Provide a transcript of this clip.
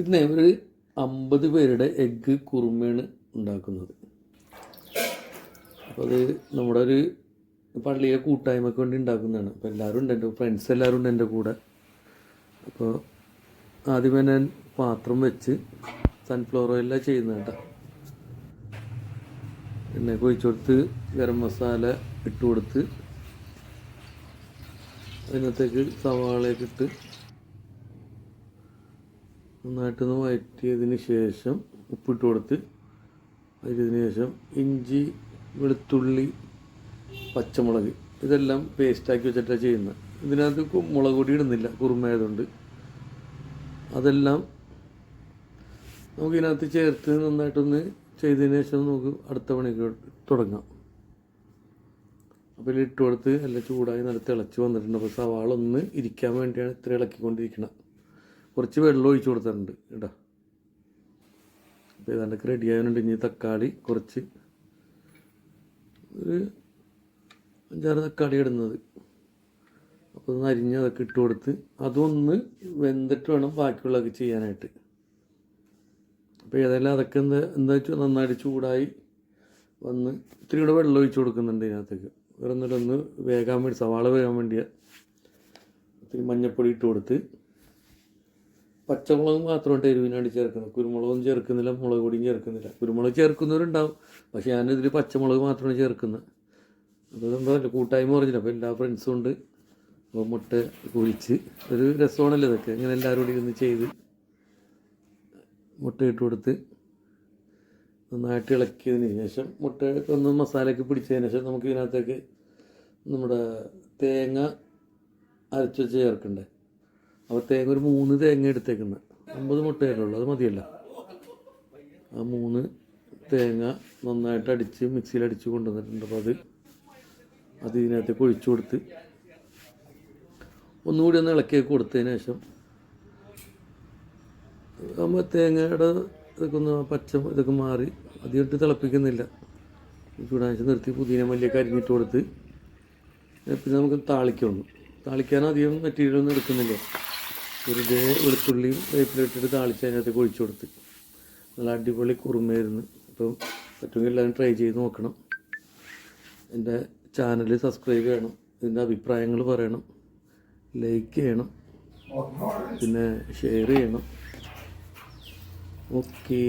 ഇതിനെ ഒരു അമ്പത് പേരുടെ എഗ്ഗ് കുറുമയാണ് ഉണ്ടാക്കുന്നത്. അപ്പോൾ അത് നമ്മുടെ ഒരു പള്ളിയിലെ കൂട്ടായ്മയ്ക്ക് വേണ്ടി ഉണ്ടാക്കുന്നതാണ്. അപ്പോൾ എല്ലാവരും ഉണ്ട് എന്റെ ഫ്രണ്ട്സ് എല്ലാവരും ഉണ്ട് എന്റെ കൂടെ. അപ്പോൾ ആദ്യമേ ഞാൻ പാത്രം വെച്ച് സൺഫ്ലവർ ഓയിലാണ് ചെയ്യുന്നത് കേട്ടോ. എണ്ണ കൊഴിച്ചു കൊടുത്ത് ഗരം മസാല ഇട്ട് കൊടുത്ത് അതിനകത്തേക്ക് സവാളയൊക്കെ ഇട്ട് നന്നായിട്ടൊന്ന് വഴറ്റിയതിന് ശേഷം ഉപ്പിട്ട് കൊടുത്ത് അതിന് ശേഷം ഇഞ്ചി വെളുത്തുള്ളി പച്ചമുളക് ഇതെല്ലാം പേസ്റ്റാക്കി വെച്ചിട്ടാണ് ചെയ്യുന്നത് ഇതിനകത്ത് മുളക് പൊടി ഇടുന്നില്ല കുറുമയായതുകൊണ്ട്. അതെല്ലാം നമുക്ക് ഇതിനകത്ത് ചേർത്ത് നന്നായിട്ടൊന്ന് ചെയ്തതിന് ശേഷം നമുക്ക് അടുത്ത പണിക്ക് തുടങ്ങാം. അപ്പോൾ ഇട്ട് കൊടുത്ത് എല്ലാം ചൂടായി നല്ല തിളച്ച് വന്നിട്ടുണ്ട്. അപ്പോൾ സവാള ഒന്ന് ഇരിക്കാൻ വേണ്ടിയാണ് ഇത്ര ഇളക്കിക്കൊണ്ടിരിക്കുന്നത് കുറച്ച് വെള്ളം ഒഴിച്ച് കൊടുത്തിട്ടുണ്ട് കേട്ടോ. അപ്പോൾ ഇതാണ്ടൊക്കെ റെഡി ആയതുകൊണ്ട് ഇനി തക്കാളി കുറച്ച് ഒരു അഞ്ചാറ് തക്കാളി ഇടുന്നത്. അപ്പോൾ ഒന്ന് അരിഞ്ഞ് അതൊക്കെ ഇട്ട് കൊടുത്ത് അതൊന്ന് വെന്തിട്ട് വേണം ബാക്കിയുള്ളതൊക്കെ ചെയ്യാനായിട്ട്. അപ്പോൾ ഏതായാലും അതൊക്കെ എന്താ എന്താ വെച്ചാൽ നന്നായിട്ട് ചൂടായി വന്ന് ഇത്തിരി കൂടെ വെള്ളം ഒഴിച്ച് കൊടുക്കുന്നുണ്ട് ഇതിനകത്തേക്ക്. വേറെ എന്നിട്ടൊന്ന് വേകാൻ വേണ്ടി സവാള വേകാൻ വേണ്ടിയാണ് ഇത്തിരി മഞ്ഞപ്പൊടി ഇട്ട് കൊടുത്ത് പച്ചമുളക് മാത്രമായിട്ട് എരിവിനാണ് ചേർക്കുന്നത്. കുരുമുളകും ചേർക്കുന്നില്ല മുളക് പൊടിയും ചേർക്കുന്നില്ല. കുരുമുളക് ചേർക്കുന്നവരുണ്ടാവും പക്ഷേ ഞാനിതിൽ പച്ചമുളക് മാത്രമാണ് ചേർക്കുന്നത്. അപ്പോൾ എന്താ കൂട്ടായ്മ പറഞ്ഞില്ല. അപ്പോൾ എല്ലാ ഫ്രണ്ട്സും ഉണ്ട്. അപ്പോൾ മുട്ട കുഴിച്ച് ഒരു രസമാണല്ലോ ഇതൊക്കെ. ഇങ്ങനെ എല്ലാവരും കൂടി ഇരുന്ന് ചെയ്ത് മുട്ട ഇട്ട് കൊടുത്ത് നന്നായിട്ട് ഇളക്കിയതിന് ശേഷം മുട്ടയൊക്കെ ഒന്ന് മസാലയൊക്കെ പിടിച്ചതിന് ശേഷം നമുക്ക് ഇതിനകത്തേക്ക് നമ്മുടെ തേങ്ങ അരച്ച് ചേർക്കണ്ടേ? അപ്പോൾ തേങ്ങ ഒരു മൂന്ന് തേങ്ങ എടുത്തേക്കുന്നത് അമ്പത് മുട്ടയല്ലേ ഉള്ളൂ അത് മതിയല്ലോ. ആ മൂന്ന് തേങ്ങ നന്നായിട്ട് അടിച്ച് മിക്സിയിൽ അടിച്ച് കൊണ്ടുവന്നിട്ടുണ്ട്. അപ്പോൾ അത് അത് ഇതിനകത്തേക്ക് ഒഴിച്ചു കൊടുത്ത് ഒന്നുകൂടി ഒന്ന് ഇളക്കിയൊക്കെ കൊടുത്തതിന് ശേഷം ആകുമ്പോൾ തേങ്ങയുടെ ഇതൊക്കെ ഒന്ന് പച്ച ഇതൊക്കെ മാറി അധികമായിട്ട് തിളപ്പിക്കുന്നില്ല. ചൂടാഴ്ച നിർത്തി പുതിന മല്ലിയൊക്കെ അരിഞ്ഞിട്ട് കൊടുത്ത് പിന്നെ നമുക്ക് താളിക്കണം താളിക്കാൻ അധികം മെറ്റീരിയൽ ഒന്നും എടുക്കുന്നില്ല. വെറുതെ വെളുത്തുള്ളിയും വേപ്പിലിട്ടിട്ട് താളിച്ച് അതിനകത്തേക്ക് ഒഴിച്ചു കൊടുത്ത്. നല്ല അടിപൊളി കുറുമയായിരുന്നു. അപ്പം പറ്റുമെങ്കിൽ എല്ലാവരും ട്രൈ ചെയ്ത് നോക്കണം. എന്റെ ചാനൽ സബ്സ്ക്രൈബ് ചെയ്യണം. ഇതിന്റെ അഭിപ്രായങ്ങൾ പറയണം. ലൈക്ക് ചെയ്യണം. പിന്നെ ഷെയർ ചെയ്യണം. ഓക്കേ